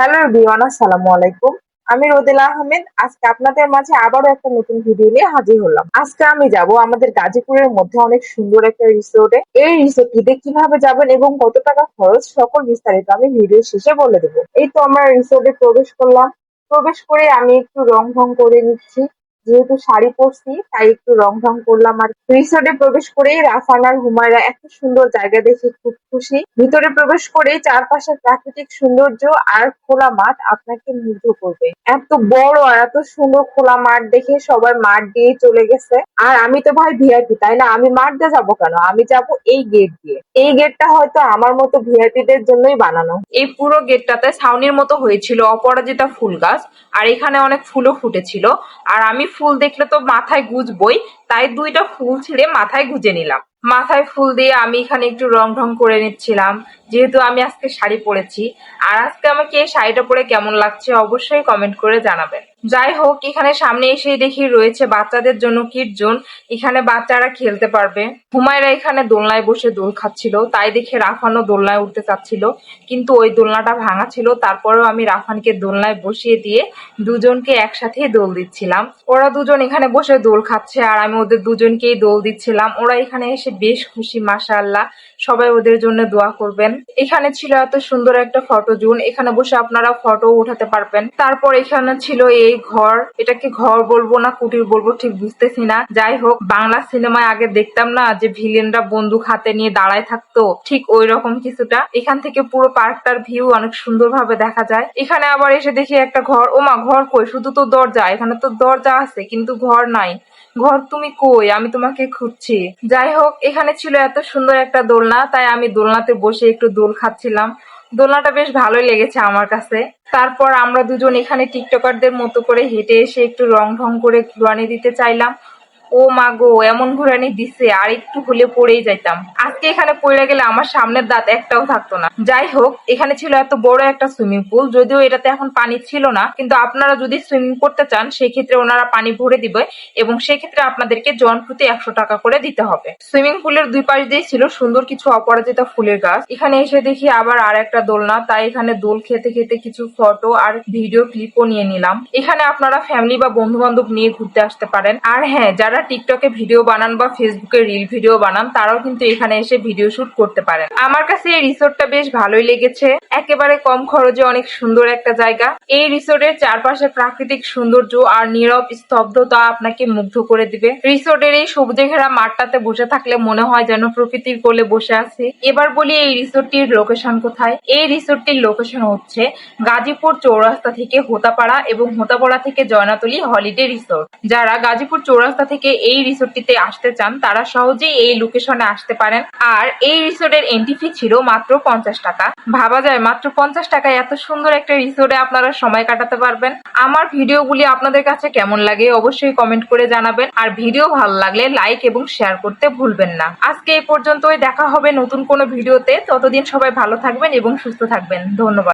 Hello বিওয়ান আসসালামু আলাইকুম। আমি রোদেলা আহমেদ। আজকে আপনাদের মাঝে আবারও একটা নতুন ভিডিও নিয়ে হাজির হলাম। আজকে আমি যাব আমাদের গাজীপুরের মধ্যে অনেক সুন্দর একটা রিসোর্টে এই রিসোর্টটিতে কীভাবে যাবেন এবং কত টাকা খরচ, সকল বিস্তারিত আমি ভিডিও শেষে বলে দেবো। এই তো আমরা রিসোর্টে প্রবেশ করলাম। প্রবেশ করে আমি একটু রং ভং করে নিচ্ছি। যেহেতু শাড়ি পরছি, তাই একটু রং ঢং করলাম আর রিসোর্টে প্রবেশ করেই রাফান আর হুমায়রা এত সুন্দর জায়গা দেখে খুব খুশি। ভিতরে প্রবেশ করেই চারপাশের প্রাকৃতিক সৌন্দর্য আর খোলা মাঠ আপনাকে মুগ্ধ করবে। এত বড় আর এত সুন্দর খোলা মাঠ দেখে সবাই মাঠ দিয়ে চলে গেছে। আর আমি তো ভাই ভিআইপি তাই না? আমি মাঠ দিয়ে যাব কেন? আমি যাব এই গেট দিয়ে। এই গেটটা হয়তো আমার মতো ভিআইপি দের জন্যই বানানো। এই পুরো গেটটাতে ছাউনির মতো হয়েছিল, অপরাজিতা ফুল গাছ। আর এখানে অনেক ফুলও ফুটেছিল। আর আমি ফুল দেখলে তো মাথায় গুজবই, তাই দুইটা ফুল ছিঁড়ে মাথায় গুজে নিলাম। মাথায় ফুল দিয়ে আমি এখানে একটু রং ঢং করে নিচ্ছিলাম, যেহেতু আমি আজকে শাড়ি পরেছি। আর আজকে আমাকে এই শাড়িটা পরে কেমন লাগছে অবশ্যই কমেন্ট করে জানাবেন। যাই হোক এখানে সামনে এসেই দেখি রয়েছে বাচ্চাদের জন্য কিট জোন। এখানে বাচ্চারা খেলতে পারবে। হুমায়রা এখানে দোলনায় বসে দোল খাচ্ছিল। তাই দেখে রাফানও দোলনায় উঠতে চাচ্ছিল। কিন্তু ওই দোলনাটা ভাঙা ছিল। তারপরেও আমি রাফানকে দোলনায় বসিয়ে দিয়ে দুজনকে একসাথে দোল দিচ্ছিলাম। ওরা দুজন এখানে বসে দোল খাচ্ছে আর আমি ওদের দুজনকেই দোল দিচ্ছিলাম। ওরা এখানে এসে বেশ খুশি, মাশাআল্লাহ। সবাই ওদের জন্য দোয়া করবেন। এখানে ছিল এত সুন্দর একটা ফটো জোন। এখানে বসে আপনারা ফটো উঠাতে পারবেন। তারপর এখানে ছিল এই ঘর, এটাকে ঘর বলব না, কুটির বলব, ঠিক বুঝতেছি না। যাই হোক, বাংলা সিনেমায় আগে দেখতাম না যে ভিলেনরা বন্দুক হাতে নিয়ে দাঁড়ায় থাকতো, ঠিক ওই রকম কিছুটা। এখান থেকে পুরো পার্কটার ভিউ অনেক সুন্দরভাবে দেখা যায়। এখানে আবার এসে দেখি একটা ঘর, ওমা, ঘর কই? শুধু তো দরজা, এখানে তো দরজা আছে, কিন্তু ঘর নাই। ঘর তুমি কই? আমি তোমাকে খুঁজছি। যাই হোক, এখানে ছিল এত সুন্দর একটা দোলনা, তাই আমি দোলনাতে বসে একটু দোল খাচ্ছিলাম। দোলনাটা বেশ ভালোই লেগেছে আমার কাছে। তারপর আমরা দুজন এখানে টিকটকারদের মতো করে হেঁটে এসে একটু রং ঢং করে দিতে চাইলাম। ও মা গো, এমন ঘোরানি দিছে, আর একটু হলে পড়েই যাইতাম। আজকে এখানে পড়ে গেলে আমার সামনের দাঁত একটাও থাকতো না। যাই হোক, এখানে ছিল এত বড় একটা সুইমিং পুল, যদিও এটাতে এখন পানি ছিল না, কিন্তু আপনারা যদি সুইমিং করতে চান, সেক্ষেত্রে ওনারা পানি ভরে দিবে, এবং সেই ক্ষেত্রে আপনাদেরকে জন প্রতি একশো টাকা করে দিতে হবে। সুইমিং পুলের দুই পাশ দিয়ে ছিল সুন্দর কিছু অপরাজিতা ফুলের গাছ। এখানে এসে দেখি আবার আর একটা দোলনা, তাই এখানে দোল খেতে খেতে কিছু ফটো আর ভিডিও ক্লিপও নিয়ে নিলাম। এখানে আপনারা ফ্যামিলি বা বন্ধু বান্ধব নিয়ে ঘুরতে আসতে পারেন। আর হ্যাঁ যারা টিকটকে ভিডিও বানান বা ফেসবুকে রিল ভিডিও বানান, তারাও কিন্তু এখানে এসে ভিডিও শুট করতে পারেন। আমার কাছে এই রিসোর্টটা বেশ ভালোই লেগেছে। একেবারে কম খরচে অনেক সুন্দর একটা জায়গা। এই রিসোর্টের চারপাশে প্রাকৃতিক সৌন্দর্য আর নীরব স্তব্ধতা আপনাকে মুগ্ধ করে দিবে। রিসোর্টের এই সবুজে ঘেরা মাঠটাতে বসে থাকলে মনে হয় যেন প্রকৃতির কোলে বসে আছি। এবার বলি এই রিসোর্টটির লোকেশন কোথায়? এই রিসোর্টটির লোকেশন হচ্ছে গাজীপুর চৌরাস্তা থেকে হোতাপাড়া এবং হোতাপাড়া থেকে জয়নাতলি হলিডে রিসোর্ট যারা গাজীপুর চৌরাস্তা থেকে এই রিসোর্টটিতে আসতে চান, তারা সহজেই এই লোকেশনে আসতে পারেন। আর এই রিসোর্টের এন্ট্রি ফি ছিল মাত্র পঞ্চাশ টাকা। ভাবা যায়, মাত্র পঞ্চাশ টাকায় এত সুন্দর একটা রিসোর্টে আপনারা সময় কাটাতে পারবেন। আমার ভিডিওগুলি আপনাদের কাছে কেমন লাগে অবশ্যই কমেন্ট করে জানাবেন। আর ভিডিও ভালো লাগলে লাইক এবং শেয়ার করতে ভুলবেন না। আজকে এই পর্যন্তই, দেখা হবে নতুন কোনো ভিডিওতে। ততদিন সবাই ভালো থাকবেন এবং সুস্থ থাকবেন। ধন্যবাদ।